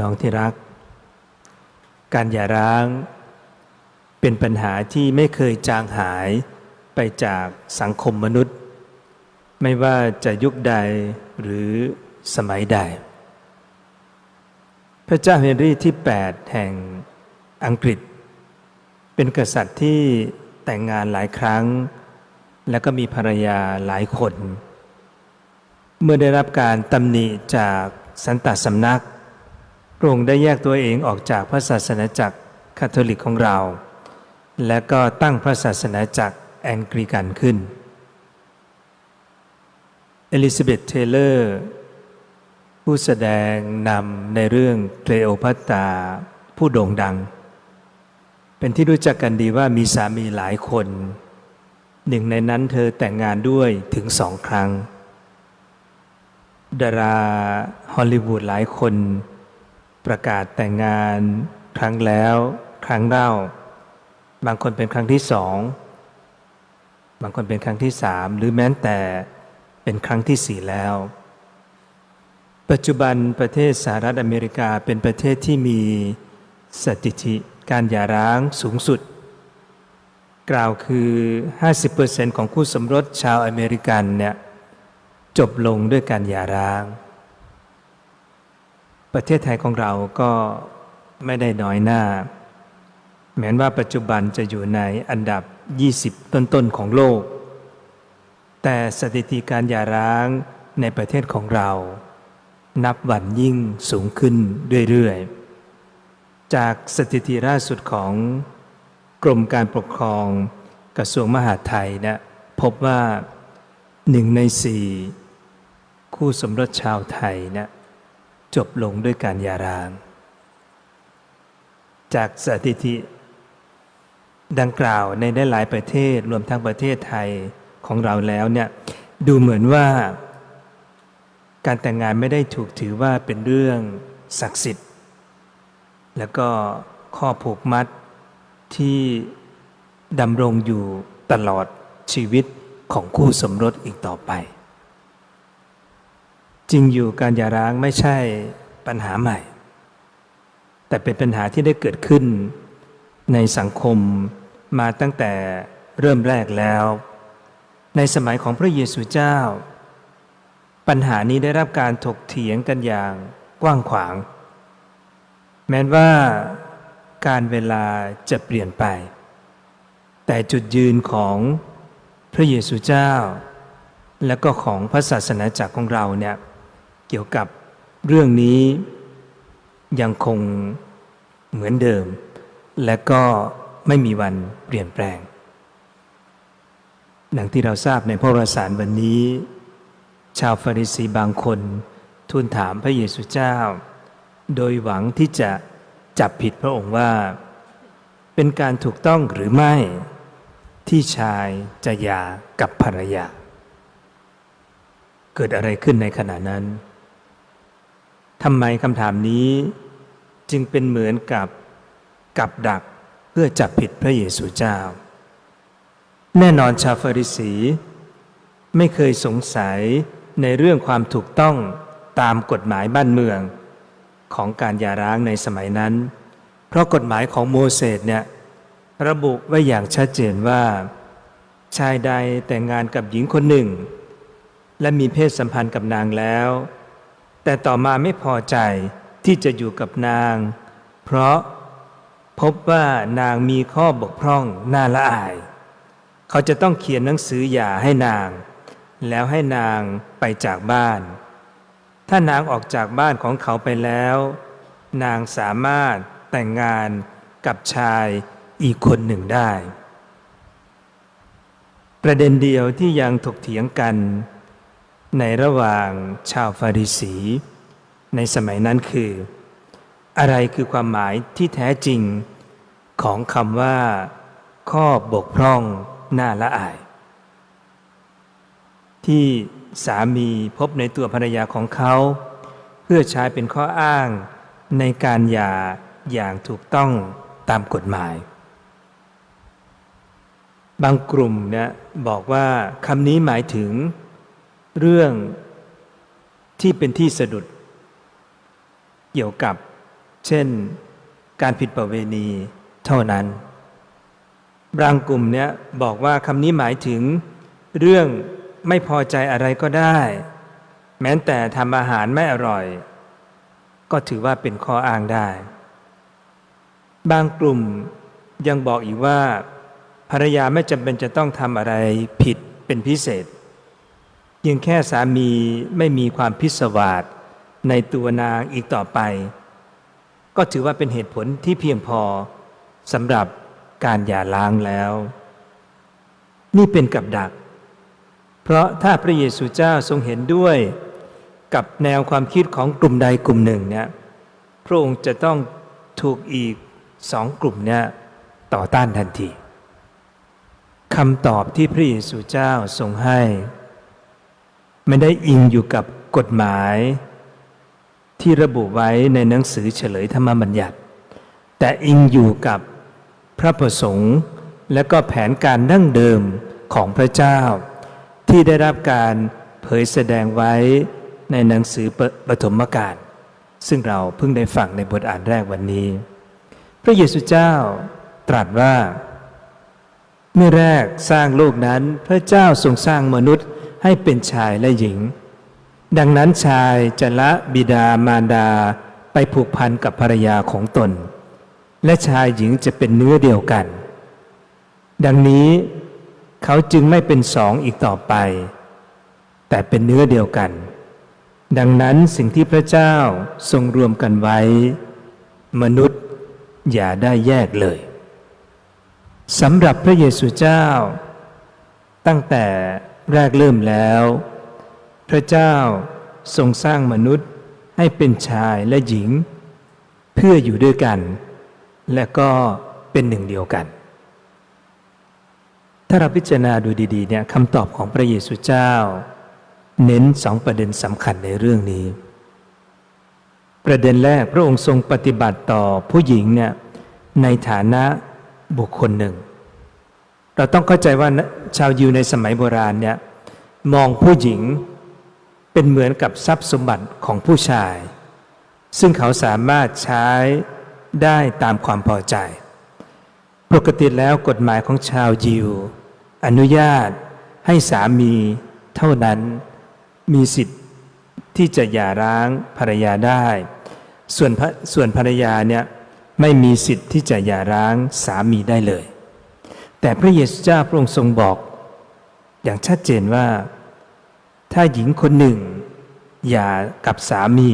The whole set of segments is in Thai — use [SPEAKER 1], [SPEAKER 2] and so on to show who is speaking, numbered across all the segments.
[SPEAKER 1] น้องที่รัก การหย่าร้าง เป็นปัญหาที่ไม่เคยจางหายไปจากสังคมมนุษย์ ไม่ว่าจะยุคใดหรือสมัยใด พระเจ้าเฮนรี่ที่ 8 แห่งอังกฤษ เป็นกษัตริย์ที่แต่งงานหลายครั้ง และก็มีภรรยาหลายคน เมื่อได้รับการตำหนิจากสันตสำนัก พระองค์ได้แยกตัวเองออกจากพระศาสนาจักรคาทอลิกของเรา และก็ตั้งพระศาสนาจักรแองกริกันขึ้น เอลิซาเบธเทเลอร์ ผู้แสดงนำในเรื่องเคลโอพัตตราผู้โด่งดัง เป็นที่รู้จักกันดีว่ามีสามีหลายคน หนึ่งในนั้นเธอแต่งงานด้วยถึงสองครั้ง ดาราฮอลลีวูดหลายคน ประกาศแต่งงานครั้งแล้วครั้งเล่า บางคนเป็นครั้งที่สองบางคนเป็นครั้งที่สามหรือแม้แต่เป็นครั้งที่สี่แล้ว ปัจจุบันประเทศสหรัฐอเมริกาเป็นประเทศที่มีสถิติการหย่าร้างสูงสุด กล่าวคือ 50%ของคู่สมรสชาวอเมริกันเนี่ยจบลงด้วยการหย่าร้าง ประเทศไทยของเราก็ไม่ได้น้อยหน้า แม้ว่าปัจจุบันจะอยู่ในอันดับ 20 ต้นๆของโลก แต่สถิติการหย่าร้างในประเทศของเรา นับวันยิ่งสูงขึ้นเรื่อยๆ จากสถิติล่าสุดของกรมการปกครองกระทรวงมหาดไทยนะพบว่าหนึ่งในสี่คู่สมรสชาวไทยนะ จบลงด้วยการยาร้าง จากสถิติ ดังกล่าวในได้หลายประเทศรวมทั้งประเทศไทยของเราแล้วเนี่ยดูเหมือนว่า การแต่งงานไม่ได้ถูกถือว่าเป็นเรื่องศักดิ์สิทธิ์ แล้วก็ข้อผูกมัดที่ดำรงอยู่ตลอดชีวิตของคู่สมรสอีกต่อไป จริงอยู่การหย่าร้างไม่ใช่ปัญหาใหม่ แต่เป็นปัญหาที่ได้เกิดขึ้นในสังคมมาตั้งแต่เริ่มแรกแล้ว ในสมัยของพระเยซูเจ้า ปัญหานี้ได้รับการถกเถียงกันอย่างกว้างขวาง แม้ว่าการเวลาจะเปลี่ยนไป แต่จุดยืนของพระเยซูเจ้า และก็ของพระศาสนาจักรของเราเนี่ย เกี่ยวกับเรื่องนี้ยังคงเหมือนเดิม และก็ไม่มีวันเปลี่ยนแปลง ดังที่เราทราบในพระวสารวันนี้ ชาวฟาริสีบางคนทูลถามพระเยซูเจ้า โดยหวังที่จะจับผิดพระองค์ว่า เป็นการถูกต้องหรือไม่ที่ชายจะหย่ากับภรรยา เกิดอะไรขึ้นในขณะนั้น ทำไมคำถามนี้จึงเป็นเหมือนกับกับดักเพื่อจับผิดพระเยซูเจ้า แน่นอนชาวฟาริสี ไม่เคยสงสัยในเรื่องความถูกต้องตามกฎหมายบ้านเมือง ของการหย่าร้างในสมัยนั้น เพราะกฎหมายของโมเสสเนี่ยระบุไว้อย่างชัดเจนว่า ชายใดแต่งงานกับหญิงคนหนึ่ง และมีเพศสัมพันธ์กับนางแล้ว แต่ต่อมาไม่พอใจที่จะอยู่กับนาง เพราะพบว่านางมีข้อบกพร่องน่าละอาย เขาจะต้องเขียนหนังสือหย่าให้นาง แล้วให้นางไปจากบ้าน ถ้านางออกจากบ้านของเขาไปแล้ว นางสามารถแต่งงานกับชายอีกคนหนึ่งได้ ประเด็นเดียวที่ยังถกเถียงกัน ในระหว่างชาวฟาริสี ในสมัยนั้นคือ อะไรคือความหมายที่แท้จริงของคำว่า ข้อบกพร่องน่าละอาย ที่สามีพบในตัวภรรยาของเขา เพื่อใช้เป็นข้ออ้างในการหย่าอย่างถูกต้องตามกฎหมาย บางกลุ่มเนี่ยบอกว่าคำนี้หมายถึง เรื่องที่เป็นที่สะดุด เกี่ยวกับ เช่น การผิดประเวณีเท่านั้น บางกลุ่มเนี่ยบอกว่าคำนี้หมายถึง เรื่องไม่พอใจอะไรก็ได้ แม้แต่ทำอาหารไม่อร่อย ก็ถือว่าเป็นข้ออ้างได้ บางกลุ่มยังบอกอีกว่า ภรรยาไม่จำเป็นจะต้องทำอะไรผิดเป็นพิเศษ เพียงแค่สามีไม่มีความพิศวาสในตัวนางอีกต่อไป ก็ถือว่าเป็นเหตุผลที่เพียงพอสำหรับการหย่าร้างแล้ว นี่เป็นกับดัก เพราะถ้าพระเยซูเจ้าทรงเห็นด้วยกับแนวความคิดของกลุ่มใดกลุ่มหนึ่งเนี่ยพระองค์จะต้องถูกอีกสองกลุ่มเนี่ยต่อต้านทันทีคำตอบที่พระเยซูเจ้าทรงให้ ไม่ได้อิงอยู่กับกฎหมาย ที่ระบุไว้ในหนังสือเฉลยธรรมบัญญัติ แต่อิงอยู่กับพระประสงค์และก็แผนการดั้งเดิมของพระเจ้า ที่ได้รับการเผยแสดงไว้ในหนังสือปปฐมกาลซึ่งเราเพิ่งได้ฟังในบทอ่านแรกวันนี้ พระเยซูเจ้าตรัสว่า เมื่อแรกสร้างโลกนั้นพระเจ้าทรงสร้างมนุษย์ ให้เป็นชายและหญิง ดังนั้นชายจะละบิดามารดาไปผูกพันกับภรรยาของตน และชายหญิงจะเป็นเนื้อเดียวกัน ดังนี้เขาจึงไม่เป็นสองอีกต่อไป แต่เป็นเนื้อเดียวกัน ดังนั้นสิ่งที่พระเจ้าทรงรวมกันไว้ มนุษย์อย่าได้แยกเลยสำหรับพระเยซูเจ้า ตั้งแต่ แรกเริ่มแล้ว พระเจ้าทรงสร้างมนุษย์ให้เป็นชายและหญิง เพื่ออยู่ด้วยกัน และก็เป็นหนึ่งเดียวกัน ถ้าเราพิจารณาดูดีๆเนี่ยคำตอบของพระเยซูเจ้า เน้นสองประเด็นสำคัญในเรื่องนี้ ประเด็นแรกพระองค์ทรงปฏิบัติต่อผู้หญิงเนี่ยในฐานะบุคคลหนึ่ง เราต้องเข้าใจว่าชาวยิวในสมัยโบราณเนี่ยมองผู้หญิงเป็นเหมือนกับทรัพย์สมบัติของผู้ชาย ซึ่งเขาสามารถใช้ได้ตามความพอใจ ปกติแล้วกฎหมายของชาวยิว อนุญาตให้สามีเท่านั้นมีสิทธิ์ที่จะหย่าร้างภรรยาได้ ส่วนส่วนภรรยาเนี่ยไม่มีสิทธิ์ที่จะหย่าร้างสามีได้เลย แต่พระเยซูเจ้าพระองค์ทรงบอก อย่างชัดเจนว่า ถ้าหญิงคนหนึ่งหย่ากับสามี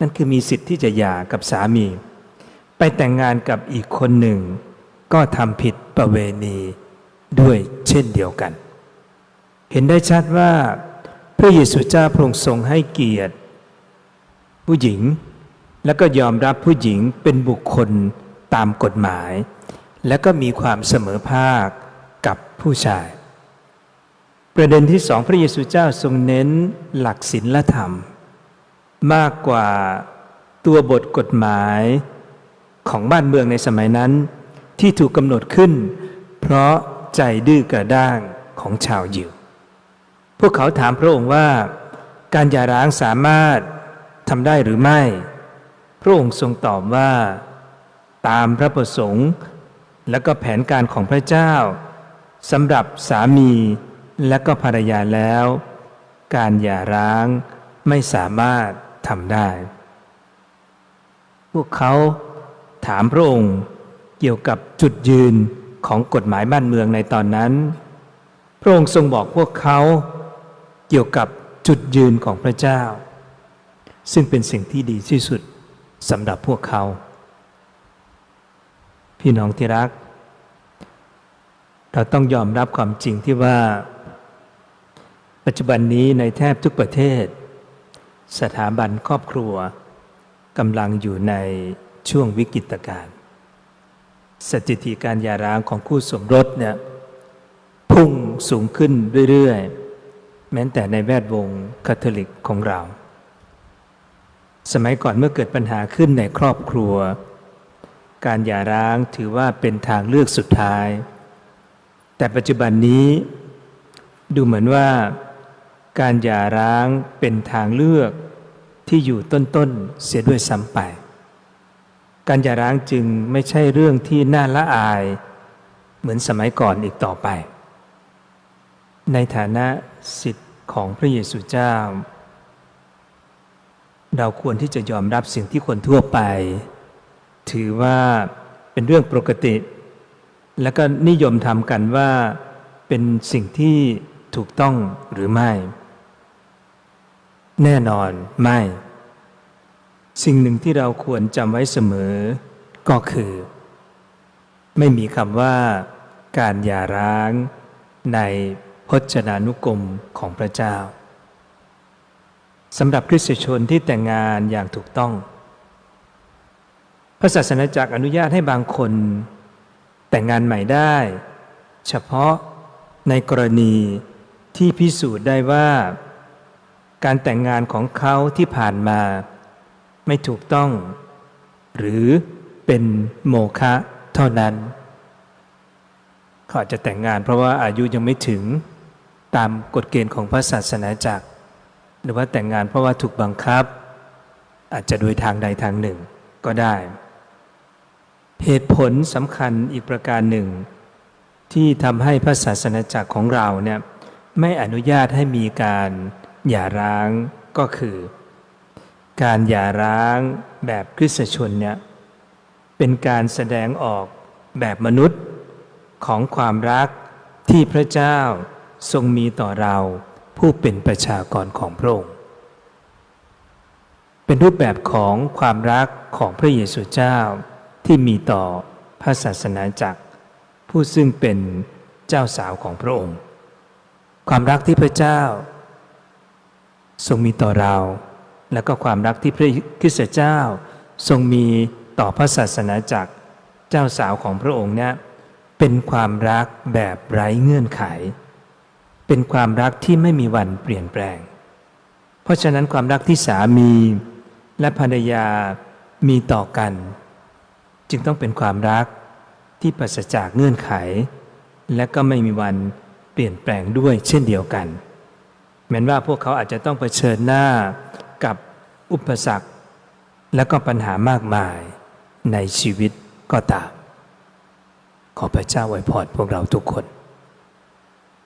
[SPEAKER 1] นั่นคือมีสิทธิ์ที่จะหย่ากับสามี ไปแต่งงานกับอีกคนหนึ่ง ก็ทำผิดประเวณีด้วยเช่นเดียวกัน เห็นได้ชัดว่า พระเยซูเจ้าพระองค์ทรงให้เกียรติ ผู้หญิง แล้วก็ยอมรับผู้หญิงเป็นบุคคลตามกฎหมาย และก็มีความเสมอภาคกับผู้ชาย ประเด็นที่สองพระเยซูเจ้าทรงเน้นหลักศีลธรรม มากกว่าตัวบทกฎหมายของบ้านเมืองในสมัยนั้น ที่ถูกกำหนดขึ้น เพราะใจดื้อกระด้างของชาวยิว พวกเขาถามพระองค์ว่า การหย่าร้างสามารถทำได้หรือไม่ พระองค์ทรงตอบว่า ตามพระประสงค์ และก็แผนการของพระเจ้าสำหรับสามีและก็ภรรยาแล้ว การหย่าร้างไม่สามารถทำได้ พวกเขาถามพระองค์เกี่ยวกับจุดยืนของกฎหมายบ้านเมืองในตอนนั้น พระองค์ทรงบอกพวกเขาเกี่ยวกับจุดยืนของพระเจ้า ซึ่งเป็นสิ่งที่ดีที่สุดสำหรับพวกเขา พี่น้องที่รัก เราต้องยอมรับความจริงที่ว่า ปัจจุบันนี้ในแทบทุกประเทศ สถาบันครอบครัวกำลังอยู่ในช่วงวิกฤตการณ์สถิติการหย่าร้างของคู่สมรสเนี่ยพุ่งสูงขึ้นเรื่อยๆ แม้แต่ในแวดวงคาทอลิกของเรา สมัยก่อนเมื่อเกิดปัญหาขึ้นในครอบครัว การหย่าร้างถือว่าเป็นทางเลือกสุดท้าย แต่ปัจจุบันนี้ ดูเหมือนว่า การหย่าร้างเป็นทางเลือกที่อยู่ต้นๆเสียด้วยซ้ำไป การหย่าร้างจึงไม่ใช่เรื่องที่น่าละอาย เหมือนสมัยก่อนอีกต่อไป ในฐานะสิทธิ์ของพระเยซูเจ้า เราควรที่จะยอมรับสิ่งที่คนทั่วไป ถือว่าเป็นเรื่องปกติ แล้วก็นิยมทำกันว่าเป็นสิ่งที่ถูกต้องหรือไม่ แน่นอนไม่ สิ่งหนึ่งที่เราควรจำไว้เสมอ ก็คือ ไม่มีคำว่าการหย่าร้าง ในพจนานุกรมของพระเจ้าสำหรับคริสตชนที่แต่งงานอย่างถูกต้อง ระศาสนาจักรอนุญาตให้บางคน แต่งงานใหม่ได้ เฉพาะในกรณีที่พิสูจน์ได้ว่า การแต่งงานของเขาที่ผ่านมา ไม่ถูกต้อง หรือเป็นโมฆะเท่านั้นเขาอาจจะแต่งงานเพราะว่าอายุยังไม่ถึงตามกฎเกณฑ์ของพระศาสนาจักร หรือว่าแต่งงานเพราะว่าถูกบังคับ อาจจะโดยทางใดทางหนึ่งก็ได้ เหตุผลสำคัญอีกประการหนึ่ง ที่ทำให้พระศาสนาจักรของเราเนี่ยไม่อนุญาตให้มีการหย่าร้างก็คือ การหย่าร้างแบบคริสตชนเนี่ยเป็นการแสดงออกแบบมนุษย์ของความรักที่พระเจ้าทรงมีต่อเราผู้เป็นประชากรของพระองค์ เป็นรูปแบบของความรักของพระเยซูเจ้า ที่มีต่อพระศาสนาจักร ผู้ซึ่งเป็นเจ้าสาวของพระองค์ ความรักที่พระเจ้า ทรงมีต่อเรา และก็ความรักที่พระคริสตเจ้า ทรงมีต่อพระศาสนาจักร เจ้าสาวของพระองค์เนี่ยเป็นความรักแบบไร้เงื่อนไข เป็นความรักที่ไม่มีวันเปลี่ยนแปลง เพราะฉะนั้นความรักที่สามีและภรรยามีต่อกัน จึงต้องเป็นความรักที่ปราศจากเงื่อนไข และก็ไม่มีวันเปลี่ยนแปลงด้วยเช่นเดียวกัน แม้ว่าพวกเขาอาจจะต้องเผชิญหน้ากับอุปสรรค และก็ปัญหามากมายในชีวิตก็ตาม ขอพระเจ้าอวยพรพวกเราทุกคน